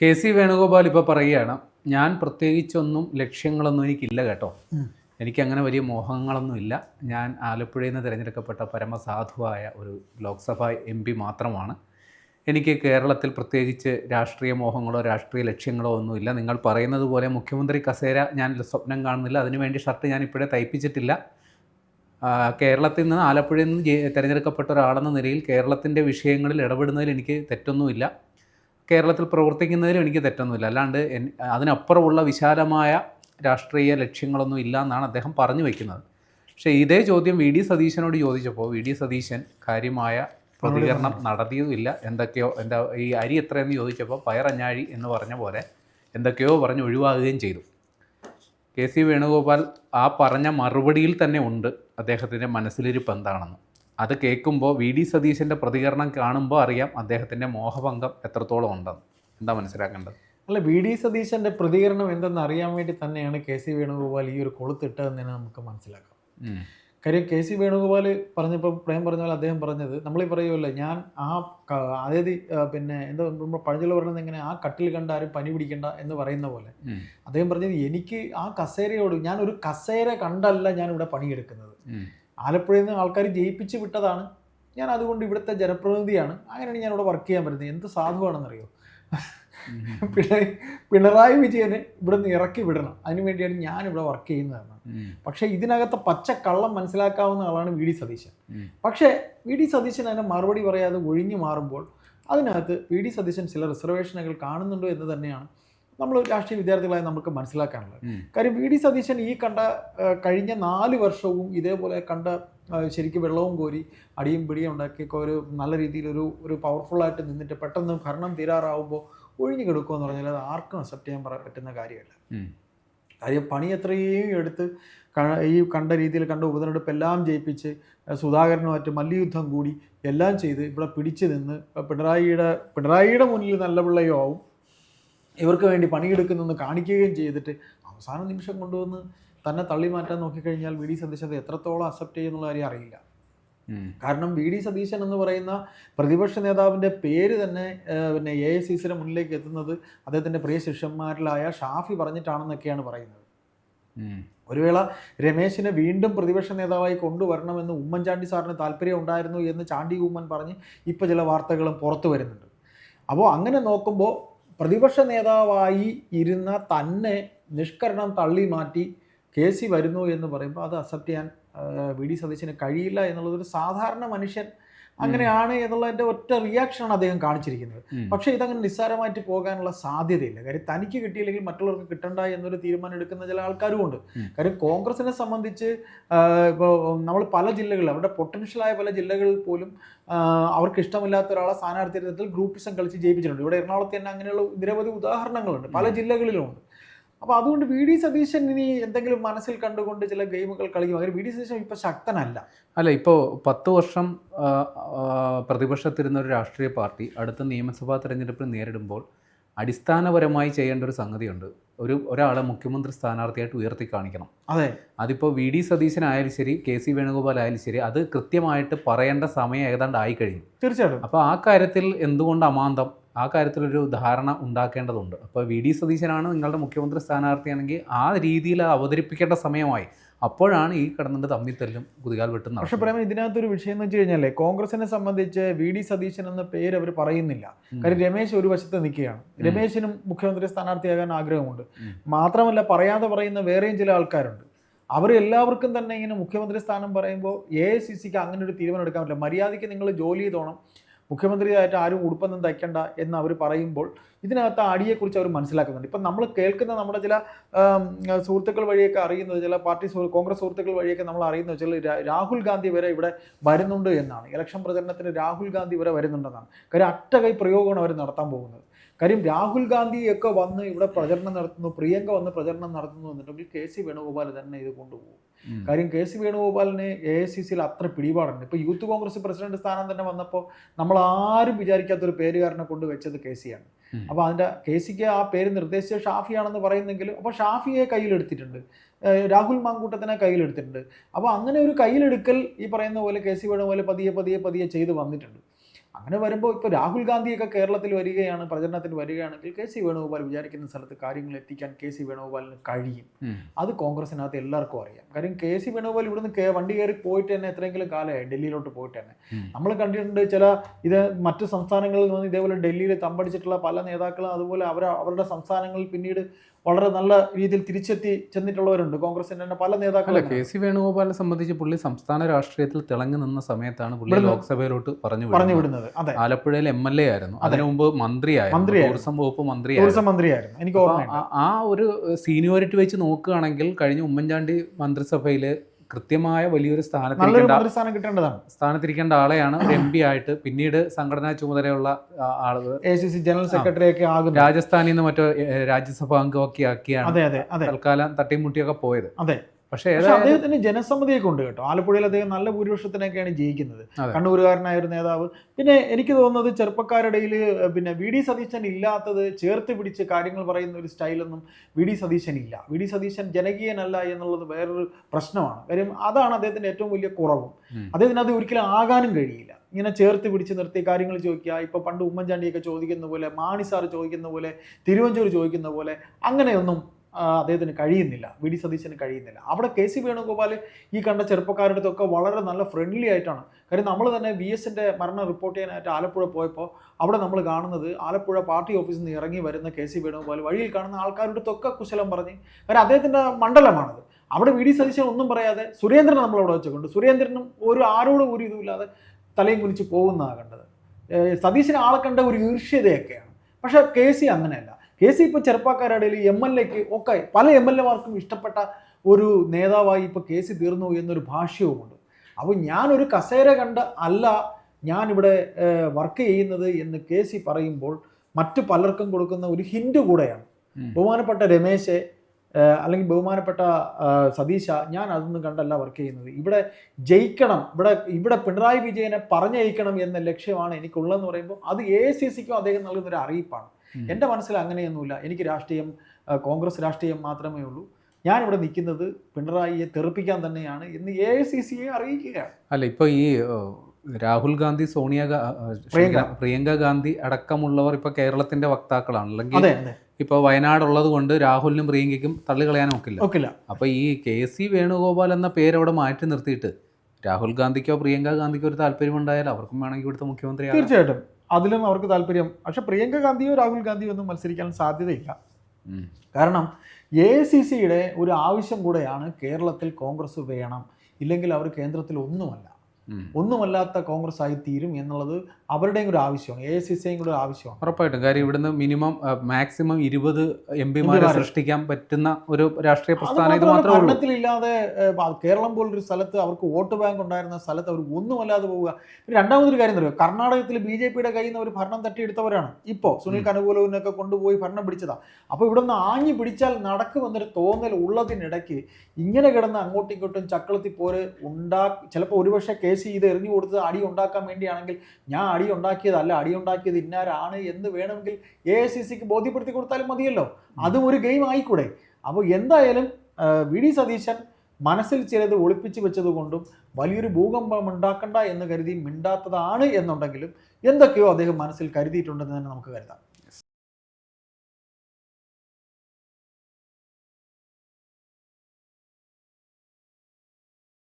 K C Venugopal ഇപ്പോൾ പറയുകയാണ് ഞാൻ പ്രത്യേകിച്ചൊന്നും ലക്ഷ്യങ്ങളൊന്നും എനിക്കില്ല കേട്ടോ. എനിക്കങ്ങനെ വലിയ മോഹങ്ങളൊന്നുമില്ല ഞാൻ ആലപ്പുഴയിൽ നിന്ന് തിരഞ്ഞെടുക്കപ്പെട്ട പരമസാധുവായ ഒരു ലോക്സഭാ എം പി മാത്രമാണ്. എനിക്ക് കേരളത്തിൽ പ്രത്യേകിച്ച് രാഷ്ട്രീയ മോഹങ്ങളോ രാഷ്ട്രീയ ലക്ഷ്യങ്ങളോ ഒന്നുമില്ല നിങ്ങൾ പറയുന്നത് പോലെ മുഖ്യമന്ത്രി കസേര ഞാൻ സ്വപ്നം കാണുന്നില്ല. അതിനുവേണ്ടി ഷർട്ട് ഞാൻ ഇപ്പോഴേ തയ്പ്പിച്ചിട്ടില്ല. കേരളത്തിൽ നിന്ന് ആലപ്പുഴയിൽ നിന്ന് തിരഞ്ഞെടുക്കപ്പെട്ട ഒരാളെന്ന നിലയിൽ കേരളത്തിന്റെ വിഷയങ്ങളിൽ ഇടപെടുന്നതിൽ എനിക്ക് തെറ്റൊന്നുമില്ല. കേരളത്തിൽ പ്രവർത്തിക്കുന്നതിലും എനിക്ക് തെറ്റൊന്നുമില്ല. അല്ലാണ്ട് എൻ- അതിനപ്പുറമുള്ള വിശാലമായ രാഷ്ട്രീയ ലക്ഷ്യങ്ങളൊന്നും ഇല്ല എന്നാണ് അദ്ദേഹം പറഞ്ഞു വയ്ക്കുന്നത് പക്ഷേ ഇതേ ചോദ്യം വി ഡി സതീശനോട് ചോദിച്ചപ്പോൾ വി ഡി സതീശൻ കാര്യമായ പ്രതികരണം നടത്തിയതുമില്ല എന്തൊക്കെയോ എന്താ ഈ അരി എത്രയെന്ന് ചോദിച്ചപ്പോൾ പയറഞ്ഞാഴി എന്ന് പറഞ്ഞ പോലെ എന്തൊക്കെയോ പറഞ്ഞ് ഒഴിവാകുകയും ചെയ്തു. കെ സി വേണുഗോപാൽ ആ പറഞ്ഞ മറുപടിയിൽ തന്നെ ഉണ്ട് അദ്ദേഹത്തിന്റെ മനസ്സിലിരിപ്പ് എന്താണെന്ന്. അത് കേൾക്കുമ്പോൾ വി ഡി സതീശന്റെ പ്രതികരണം കാണുമ്പോൾ അറിയാം അദ്ദേഹത്തിന്റെ മോഹഭംഗം എത്രത്തോളം ഉണ്ടെന്ന്. എന്താ മനസ്സിലാക്കേണ്ടത്? അല്ല വി ഡി സതീശന്റെ പ്രതികരണം എന്തെന്ന് അറിയാൻ വേണ്ടി തന്നെയാണ് കെ സി വേണുഗോപാൽ ഈ ഒരു കൊളുത്തിട്ടതെന്ന് തന്നെ നമുക്ക് മനസ്സിലാക്കാം. കാര്യം കെ സി വേണുഗോപാൽ പറഞ്ഞപ്പോൾ പ്രേം പറഞ്ഞ പോലെ അദ്ദേഹം പറഞ്ഞത് നമ്മളീ പറയുമല്ലോ ഞാൻ ആ അതായത് പിന്നെ എന്താ നമ്മൾ പഴഞ്ചൊല്ല പറയുന്നത് എങ്ങനെ ആ കട്ടിൽ കണ്ട ആരും പനി പിടിക്കണ്ട എന്ന് പറയുന്ന പോലെ. അദ്ദേഹം പറഞ്ഞത് എനിക്ക് ആ കസേരയോട് ഞാൻ ഒരു കസേര കണ്ടല്ല ഞാൻ ഇവിടെ പണിയെടുക്കുന്നത്. ആലപ്പുഴയിൽ നിന്ന് ആൾക്കാർ ജയിപ്പിച്ച് വിട്ടതാണ്. ഞാൻ അതുകൊണ്ട് ഇവിടുത്തെ ജനപ്രതിനിധിയാണ്. അങ്ങനെയാണ് ഞാൻ ഇവിടെ വർക്ക് ചെയ്യാൻ പറ്റുന്നത്. എന്ത് സാധുവാണെന്നറിയോ? പിണറായി പിണറായി വിജയനെ ഇവിടെ നിന്ന് ഇറക്കി വിടണം. അതിനു വേണ്ടിയാണ് ഞാൻ ഇവിടെ വർക്ക് ചെയ്യുന്നതെന്ന് പക്ഷെ ഇതിനകത്ത് പച്ച കള്ളം മനസ്സിലാക്കാവുന്ന ആളാണ് വി ഡി സതീശൻ. പക്ഷേ വി ഡി സതീശൻ അതിനെ മറുപടി പറയാതെ ഒഴിഞ്ഞു മാറുമ്പോൾ അതിനകത്ത് വി ഡി സതീശൻ ചില റിസർവേഷനുകൾ കാണുന്നുണ്ടോ എന്ന് തന്നെയാണ് നമ്മൾ രാഷ്ട്രീയ വിദ്യാർത്ഥികളായി നമുക്ക് മനസ്സിലാക്കാനുള്ളത്. കാര്യം വി ഡി സതീശൻ ഈ കണ്ട കഴിഞ്ഞ നാല് വർഷവും ഇതേപോലെ കണ്ട ശരിക്കും വെള്ളവും കോരി അടിയും പിടിയും ഉണ്ടാക്കിയൊക്കെ ഒരു നല്ല രീതിയിൽ ഒരു ഒരു പവർഫുള്ളായിട്ട് നിന്നിട്ട് പെട്ടെന്ന് ഭരണം തീരാറാവുമ്പോൾ ഒഴിഞ്ഞു കിടക്കുക എന്ന് പറഞ്ഞാൽ അത് ആർക്കും അക്സെപ്റ്റ് ചെയ്യാൻ പറ്റുന്ന കാര്യമല്ല. കാര്യം പണി എത്രയും എടുത്ത് ഈ കണ്ട രീതിയിൽ കണ്ട ഉപതെരഞ്ഞെടുപ്പ് എല്ലാം ജയിപ്പിച്ച് സുധാകരനുമായിട്ട് മല്ലിയുദ്ധം കൂടി എല്ലാം ചെയ്ത് ഇവിടെ പിടിച്ചു നിന്ന് പിണറായിയുടെ പിണറായിയുടെ മുന്നിൽ നല്ല പിള്ളയോ ആവും ഇവർക്ക് വേണ്ടി പണിയെടുക്കുന്നെന്ന് കാണിക്കുകയും ചെയ്തിട്ട് അവസാന നിമിഷം കൊണ്ടുവന്ന് തന്നെ തള്ളി മാറ്റാൻ നോക്കിക്കഴിഞ്ഞാൽ വി ഡി സതീശൻ അത് എത്രത്തോളം അക്സെപ്റ്റ് ചെയ്യുന്നുള്ള കാര്യം അറിയില്ല. കാരണം വി ഡി സതീശൻ എന്ന് പറയുന്ന പ്രതിപക്ഷ നേതാവിന്റെ പേര് തന്നെ പിന്നെ എ ഐ സി സിയുടെ മുന്നിലേക്ക് എത്തുന്നത് അദ്ദേഹത്തിന്റെ പ്രിയ ശിഷ്യന്മാരിലായ ഷാഫി പറഞ്ഞിട്ടാണെന്നൊക്കെയാണ് പറയുന്നത്. ഒരു വേള രമേശിനെ വീണ്ടും പ്രതിപക്ഷ നേതാവായി കൊണ്ടുവരണമെന്ന് ഉമ്മൻചാണ്ടി സാറിന് താല്പര്യം ഉണ്ടായിരുന്നു എന്ന് ചാണ്ടി ഉമ്മൻ പറഞ്ഞ് ഇപ്പോൾ ചില വാർത്തകളും പുറത്തു വരുന്നുണ്ട്. അപ്പോൾ അങ്ങനെ നോക്കുമ്പോൾ പ്രതിപക്ഷ നേതാവായി ഇരുന്ന തന്നെ നിഷ്കരണം തള്ളി മാറ്റി കെ സി വരുന്നു എന്ന് പറയുമ്പോൾ അത് അക്സെപ്റ്റ് ചെയ്യാൻ വി ഡി സതീശന് കഴിയില്ല എന്നുള്ളത് ഒരു സാധാരണ മനുഷ്യൻ അങ്ങനെയാണ് എന്നുള്ളതിന്റെ ഒറ്റ റിയാക്ഷനാണ് അദ്ദേഹം കാണിച്ചിരിക്കുന്നത്. പക്ഷെ ഇതങ്ങനെ നിസ്സാരമായിട്ട് പോകാനുള്ള സാധ്യതയില്ല. കാര്യം തനിക്ക് കിട്ടിയില്ലെങ്കിൽ മറ്റുള്ളവർക്ക് കിട്ടണ്ട എന്നൊരു തീരുമാനം എടുക്കുന്ന ചില ആൾക്കാരും ഉണ്ട്. കാര്യം കോൺഗ്രസിനെ സംബന്ധിച്ച് ഇപ്പോൾ നമ്മൾ പല ജില്ലകളിൽ അവരുടെ പൊട്ടൻഷ്യലായ പല ജില്ലകളിൽ പോലും അവർക്ക് ഇഷ്ടമില്ലാത്ത ഒരാളെ സ്ഥാനാർത്ഥി ഗ്രൂപ്പിസം കളിച്ച് ജയിപ്പിച്ചിട്ടുണ്ട്. ഇവിടെ എറണാകുളത്ത് തന്നെ അങ്ങനെയുള്ള നിരവധി ഉദാഹരണങ്ങളുണ്ട്. പല ജില്ലകളിലുമുണ്ട് അപ്പോൾ അതുകൊണ്ട് വി ഡി സതീശൻ ഇനി എന്തെങ്കിലും മനസ്സിൽ കണ്ടുകൊണ്ട് ചില ഗെയിമുകൾ കളിക്കും. അങ്ങനെ വി ഡി സതീശൻ ഇപ്പോൾ ശക്തനല്ല. അല്ല ഇപ്പോൾ പത്ത് വർഷം പ്രതിപക്ഷത്തിരുന്ന ഒരു രാഷ്ട്രീയ പാർട്ടി അടുത്ത നിയമസഭാ തെരഞ്ഞെടുപ്പിൽ നേരിടുമ്പോൾ അടിസ്ഥാനപരമായി ചെയ്യേണ്ട ഒരു സംഗതിയുണ്ട്. ഒരു ഒരാളെ മുഖ്യമന്ത്രി സ്ഥാനാർത്ഥിയായിട്ട് ഉയർത്തി കാണിക്കണം. അതെ. അതിപ്പോൾ വി ഡി സതീശനായാലും ശരി കെ സി വേണുഗോപാൽ ആയാലും ശരി അത് കൃത്യമായിട്ട് പറയേണ്ട സമയം ഏതാണ്ട് ആയിക്കഴിഞ്ഞു. തീർച്ചയായിട്ടും. അപ്പോൾ ആ കാര്യത്തിൽ എന്തുകൊണ്ട് അമാന്തം? ആ കാര്യത്തിലൊരു ധാരണ ഉണ്ടാക്കേണ്ടതുണ്ട്. അപ്പോൾ വി. ഡി. സതീശനാണ് നിങ്ങളുടെ മുഖ്യമന്ത്രി സ്ഥാനാർത്ഥിയാണെങ്കിൽ ആ രീതിയിൽ അവതരിപ്പിക്കേണ്ട സമയമായി. അപ്പോഴാണ് ഈ കിടന്നിട്ട് തെല്ലും കുതികാൽ വെട്ടുന്നത് പക്ഷേ പ്രേമൻ ഇതിനകത്തൊരു വിഷയം എന്ന് വെച്ച് കഴിഞ്ഞാലേ കോൺഗ്രസിനെ സംബന്ധിച്ച് വി. ഡി. സതീശൻ എന്ന പേര് അവർ പറയുന്നില്ല. കാര്യം രമേശ് ഒരു വശത്ത് നിൽക്കുകയാണ്. രമേശിനും മുഖ്യമന്ത്രി സ്ഥാനാർത്ഥിയാകാൻ ആഗ്രഹമുണ്ട്. മാത്രമല്ല പറയാതെ പറയുന്ന വേറെയും ചില ആൾക്കാരുണ്ട്. അവർ എല്ലാവർക്കും തന്നെ ഇങ്ങനെ മുഖ്യമന്ത്രി സ്ഥാനം പറയുമ്പോൾ എ ഐ സി സിക്ക് അങ്ങനെ ഒരു തീരുമാനം എടുക്കാൻ പറ്റില്ല. മര്യാദയ്ക്ക് നിങ്ങൾ ജോലി ചെയ്തോണം. മുഖ്യമന്ത്രിയായിട്ട് ആരും ഉടുപ്പൊന്നും തയ്ക്കണ്ട എന്ന് അവർ പറയുമ്പോൾ ഇതിനകത്ത് അടിയെക്കുറിച്ച് അവർ മനസ്സിലാക്കുന്നുണ്ട്. ഇപ്പം നമ്മൾ കേൾക്കുന്ന നമ്മുടെ ചില സുഹൃത്തുക്കൾ വഴിയൊക്കെ അറിയുന്നത് ചില പാർട്ടി കോൺഗ്രസ് സുഹൃത്തുക്കൾ വഴിയൊക്കെ നമ്മൾ അറിയുന്നത് വെച്ചാൽ രാഹുൽ ഗാന്ധി വരെ ഇവിടെ വരുന്നുണ്ട് എന്നാണ്. ഇലക്ഷൻ പ്രചരണത്തിന് രാഹുൽ ഗാന്ധി വരെ വരുന്നുണ്ടെന്നാണ്. കാര്യം അറ്റകൈ പ്രയോഗമാണ് അവർ നടത്താൻ പോകുന്നത്. കാര്യം രാഹുൽ ഗാന്ധിയൊക്കെ വന്ന് ഇവിടെ പ്രചരണം നടത്തുന്നു പ്രിയങ്ക വന്ന് പ്രചരണം നടത്തുന്നു എന്നുണ്ടെങ്കിൽ കെ സി വേണുഗോപാൽ തന്നെ ഇത് കൊണ്ടുപോകും. കാര്യം കെ സി വേണുഗോപാലിന് എ ഐ സി സിയിൽ അത്ര പിടിപാടുണ്ട്. ഇപ്പോൾ യൂത്ത് കോൺഗ്രസ് പ്രസിഡന്റ് സ്ഥാനം തന്നെ വന്നപ്പോൾ നമ്മൾ ആരും വിചാരിക്കാത്തൊരു പേരുകാരനെ കൊണ്ട് വെച്ചത് കെ സിയാണ് ആണ്. അപ്പോൾ അതിന്റെ കെ സിക്ക് ആ പേര് നിർദ്ദേശിച്ച ഷാഫിയാണെന്ന് പറയുന്നെങ്കിലും അപ്പോൾ ഷാഫിയെ കയ്യിലെടുത്തിട്ടുണ്ട്. രാഹുൽ മാങ്കൂട്ടത്തിനെ കയ്യിലെടുത്തിട്ടുണ്ട്. അപ്പോൾ അങ്ങനെ ഒരു കയ്യിലെടുക്കൽ ഈ പറയുന്ന പോലെ കെ സി വേണുഗോപാൽ പതിയെ പതിയെ പതിയെ ചെയ്ത് വന്നിട്ടുണ്ട്. അങ്ങനെ വരുമ്പോൾ ഇപ്പോൾ രാഹുൽ ഗാന്ധിയൊക്കെ കേരളത്തിൽ വരികയാണ് പ്രചരണത്തിന് വരികയാണെങ്കിൽ കെ സി വേണുഗോപാൽ വിചാരിക്കുന്ന സ്ഥലത്ത് കാര്യങ്ങൾ എത്തിക്കാൻ കെ സി വേണുഗോപാലിന് കഴിയും. അത് കോൺഗ്രസിനകത്ത് എല്ലാവർക്കും അറിയാം. കാര്യം കെ സി വേണുഗോപാൽ ഇവിടുന്ന് വണ്ടി കയറി പോയിട്ട് തന്നെ എത്രയെങ്കിലും കാലമായി ഡൽഹിയിലോട്ട് പോയിട്ട് തന്നെ. നമ്മൾ കണ്ടിട്ടുണ്ട് ചില ഇത് മറ്റ് സംസ്ഥാനങ്ങളിൽ നിന്ന് ഇതേപോലെ ഡൽഹിയിൽ തമ്പടിച്ചിട്ടുള്ള പല നേതാക്കളും അതുപോലെ അവർ അവരുടെ സംസ്ഥാനങ്ങളിൽ പിന്നീട് വളരെ നല്ല രീതിയിൽ തിരിച്ചെത്തി ചെന്നിട്ടുള്ളവരുണ്ട്. കോൺഗ്രസിന്റെ തന്നെ പല നേതാക്കളും കെ സി വേണുഗോപാലിനെ സംബന്ധിച്ച് പുള്ളി സംസ്ഥാന രാഷ്ട്രീയത്തിൽ തിളങ്ങി നിന്ന സമയത്താണ് പുള്ളി ലോക്സഭയിലോട്ട് പറഞ്ഞു പറഞ്ഞു വിടുന്നത്. അതെ. ആലപ്പുഴയിൽ എം എൽ എ ആയിരുന്നു. അതിനു മുമ്പ് മന്ത്രിയായിരുന്നു. മന്ത്രിയായിരുന്നു. ടൂറിസം വകുപ്പ് ടൂറിസം മന്ത്രിയായിരുന്നു. എനിക്ക് ആ- ഒരു സീനിയോറിറ്റി വെച്ച് നോക്കുകയാണെങ്കിൽ കഴിഞ്ഞ ഉമ്മൻചാണ്ടി മന്ത്രിസഭയിൽ കൃത്യമായ വലിയൊരു സ്ഥാനത്ത് സ്ഥാനത്തിരിക്കേണ്ട മന്ത്രിസ്ഥാനം കിട്ടേണ്ടതാണ്. സ്ഥാനത്തിരിക്കേണ്ട ആളെയാണ് ഒരു എം പി ആയിട്ട് പിന്നീട് സംഘടനാ ചുമതലയുള്ള ആളുകൾ. ആൾ A C C general secretary ഒക്കെ ആകും രാജസ്ഥാനിൽ നിന്ന് മറ്റോ രാജ്യസഭാ അംഗമൊക്കെ ആക്കിയാണ് തൽക്കാലം തട്ടിമുട്ടിയൊക്കെ പോയത്. അതെ. പക്ഷേ അദ്ദേഹത്തിന് ജനസമ്മതിയൊക്കെ ഉണ്ട് കേട്ടോ. ആലപ്പുഴയിൽ അദ്ദേഹം നല്ല ഭൂരിപക്ഷത്തിനൊക്കെയാണ് ജയിക്കുന്നത്. കണ്ണൂരുകാരനായ ഒരു നേതാവ്. പിന്നെ എനിക്ക് തോന്നുന്നത് ചെറുപ്പക്കാരുടെയിൽ പിന്നെ വി ഡി സതീശൻ ഇല്ലാത്തത് ചേർത്ത് പിടിച്ച് കാര്യങ്ങൾ പറയുന്ന ഒരു സ്റ്റൈലൊന്നും വി ഡി സതീശൻ ഇല്ല. വി ഡി സതീശൻ ജനകീയനല്ല എന്നുള്ളത് വേറൊരു പ്രശ്നമാണ്. കാര്യം അതാണ് അദ്ദേഹത്തിന്റെ ഏറ്റവും വലിയ കുറവും. അദ്ദേഹത്തിന് അത് ഒരിക്കലും ആകാനും കഴിയില്ല. ഇങ്ങനെ ചേർത്ത് പിടിച്ച് നിർത്തി കാര്യങ്ങൾ ചോദിക്കുക. ഇപ്പൊ പണ്ട് ഉമ്മൻചാണ്ടിയൊക്കെ ചോദിക്കുന്ന പോലെ മാണി സാർ ചോദിക്കുന്ന പോലെ തിരുവഞ്ചൂർ ചോദിക്കുന്ന പോലെ അങ്ങനെയൊന്നും അദ്ദേഹത്തിന് കഴിയുന്നില്ല. വി. ഡി. സതീശന് കഴിയുന്നില്ല. അവിടെ കെ. സി. വേണുഗോപാൽ ഈ കണ്ട ചെറുപ്പക്കാരുടെ അടുത്തൊക്കെ വളരെ നല്ല ഫ്രണ്ട്ലി ആയിട്ടാണ്. കാര്യം നമ്മൾ തന്നെ വി. എസിന്റെ മരണം റിപ്പോർട്ട് ചെയ്യാനായിട്ട് ആലപ്പുഴ പോയപ്പോൾ അവിടെ നമ്മൾ കാണുന്നത് ആലപ്പുഴ പാർട്ടി ഓഫീസിൽ നിന്ന് ഇറങ്ങി വരുന്ന കെ. സി. വേണുഗോപാൽ വഴിയിൽ കാണുന്ന ആൾക്കാരുടെ അടുത്തൊക്കെ കുശലം പറഞ്ഞ് കാര്യം അദ്ദേഹത്തിന്റെ മണ്ഡലമാണത്. അവിടെ വി. ഡി. സതീശൻ ഒന്നും പറയാതെ സുരേന്ദ്രൻ നമ്മളവിടെ വെച്ചുകൊണ്ട് സുരേന്ദ്രനും ഒരു ആരോടും ഒരു ഇതുമില്ലാതെ തലയും കുനിച്ച് പോകുന്നതാണ് കണ്ടത്. സതീശൻ ആളെ കണ്ട ഒരു ഈർഷ്യതയൊക്കെയാണ് പക്ഷേ കെ. സി. അങ്ങനെയല്ല. കെ സി ഇപ്പോൾ ചെറുപ്പക്കാരുടെ ഇടയിൽ എം എൽ എക്ക് ഒക്കെ പല എം എൽ എമാർക്കും ഇഷ്ടപ്പെട്ട ഒരു നേതാവായി ഇപ്പോൾ കെ സി തീർന്നു എന്നൊരു ഭാഷ്യവുമുണ്ട്. അപ്പോൾ ഞാനൊരു കസേര കണ്ട് അല്ല ഞാനിവിടെ വർക്ക് ചെയ്യുന്നത് എന്ന് കെ സി പറയുമ്പോൾ മറ്റു പലർക്കും കൊടുക്കുന്ന ഒരു ഹിൻഡ് കൂടെയാണ്. ബഹുമാനപ്പെട്ട രമേശ് അല്ലെങ്കിൽ ബഹുമാനപ്പെട്ട സതീശ ഞാൻ അതൊന്നും കണ്ടല്ല വർക്ക് ചെയ്യുന്നത്. ഇവിടെ ജയിക്കണം. ഇവിടെ ഇവിടെ പിണറായി വിജയനെ പറഞ്ഞയക്കണം എന്ന ലക്ഷ്യമാണ് എനിക്കുള്ളതെന്ന് പറയുമ്പോൾ അത് എ സി സിക്കും അദ്ദേഹം നൽകുന്ന ഒരു അറിയിപ്പാണ്. എന്റെ മനസ്സിൽ അങ്ങനെയൊന്നുമില്ല. എനിക്ക് രാഷ്ട്രീയം കോൺഗ്രസ് രാഷ്ട്രീയം മാത്രമേ ഉള്ളൂ. ഞാനിവിടെ നിൽക്കുന്നത് പിണറായിയെ തെറിപ്പിക്കാൻ തന്നെയാണ് എന്ന് എ സി സിയെ അറിയിക്കുകയാണ്. അല്ല ഇപ്പൊ ഈ രാഹുൽ ഗാന്ധി സോണിയ. പ്രിയങ്ക. ഗാന്ധി അടക്കമുള്ളവർ ഇപ്പൊ കേരളത്തിന്റെ വക്താക്കളാണ്. അല്ലെങ്കിൽ അതെ വയനാട് ഉള്ളത് കൊണ്ട് രാഹുലിനും പ്രിയങ്കയ്ക്കും തള്ളികളയാനും ഒക്കില്ല. ഒക്കില്ല. അപ്പോൾ ഈ കെ സി വേണുഗോപാൽ എന്ന പേര് അവിടെ മാറ്റി നിർത്തിയിട്ട് രാഹുൽ ഗാന്ധിക്കോ പ്രിയങ്ക ഗാന്ധിക്കോ ഒരു താല്പര്യമുണ്ടായാൽ അവർക്കും വേണമെങ്കിൽ ഇവിടുത്തെ മുഖ്യമന്ത്രി തീർച്ചയായിട്ടും. അതിലും അവർക്ക് താല്പര്യം. പക്ഷെ പ്രിയങ്ക ഗാന്ധിയോ രാഹുൽ ഗാന്ധിയോ ഒന്നും മത്സരിക്കാൻ സാധ്യതയില്ല. കാരണം എ സി സിയുടെ ഒരു ആവശ്യം കൂടെയാണ് കേരളത്തിൽ കോൺഗ്രസ് വേണം. ഇല്ലെങ്കിൽ അവർ കേന്ദ്രത്തിൽ ഒന്നുമല്ല ഒന്നുമല്ലാത്ത കോൺഗ്രസ് ആയി തീരും എന്നുള്ളത് അവരുടെയും കൂടെ ആവശ്യമാണ് എ സി സിയും കൂടെ ആവശ്യമാണ്. ഉറപ്പായിട്ടും. കാര്യം ഇവിടുന്ന് മിനിമം മാക്സിമം ഇരുപത് എം പിമാരെ. സൃഷ്ടിക്കാൻ പറ്റുന്ന ഒരു രാഷ്ട്രീയ പ്രസ്ഥാനം ഇത് മാത്രമേ ഭരണത്തിലില്ലാതെ കേരളം പോലൊരു സ്ഥലത്ത് അവർക്ക് വോട്ട് ബാങ്ക് ഉണ്ടായിരുന്ന സ്ഥലത്ത് അവർ ഒന്നുമല്ലാതെ പോവുക. രണ്ടാമതൊരു കാര്യം അറിയോ കർണാടകത്തിൽ ബി ജെ പിയുടെ കയ്യിൽ നിന്ന് അവർ ഭരണം തട്ടിയെടുത്തവരാണ്. ഇപ്പോൾ സുനിൽ കനുകൂലവിനൊക്കെ കൊണ്ടുപോയി ഭരണം പിടിച്ചതാ. അപ്പോൾ ഇവിടെ നിന്ന് ആഞ്ഞു പിടിച്ചാൽ നടക്കുമെന്നൊരു തോന്നൽ ഉള്ളതിനിടയ്ക്ക് ഇങ്ങനെ കിടന്ന് അങ്ങോട്ടും ഇങ്ങോട്ടും ചക്കളത്തി പോര് ഉണ്ടാ ചിലപ്പോൾ ഒരുപക്ഷെ കേസ് ഇത് എറിഞ്ഞു കൊടുത്തത് അടി ഉണ്ടാക്കാൻ വേണ്ടിയാണെങ്കിൽ ഞാൻ അടി ഉണ്ടാക്കിയതല്ല അടി ഉണ്ടാക്കിയത് ഇന്നാരാണ് എന്ന് വേണമെങ്കിൽ എ ഐ സി സിക്ക് ബോധ്യപ്പെടുത്തി കൊടുത്താലും മതിയല്ലോ. അതും ഒരു ഗെയിം ആയിക്കൂടെ. അപ്പോൾ എന്തായാലും വി ഡി സതീശൻ മനസ്സിൽ ചിലത് ഒളിപ്പിച്ചു വെച്ചതുകൊണ്ടും വലിയൊരു ഭൂകമ്പം ഉണ്ടാക്കണ്ട എന്ന് കരുതി മിണ്ടാത്തതാണ് എന്നുണ്ടെങ്കിലും എന്തൊക്കെയോ അദ്ദേഹം മനസ്സിൽ കരുതിയിട്ടുണ്ടെന്ന് തന്നെ നമുക്ക് കരുതാം.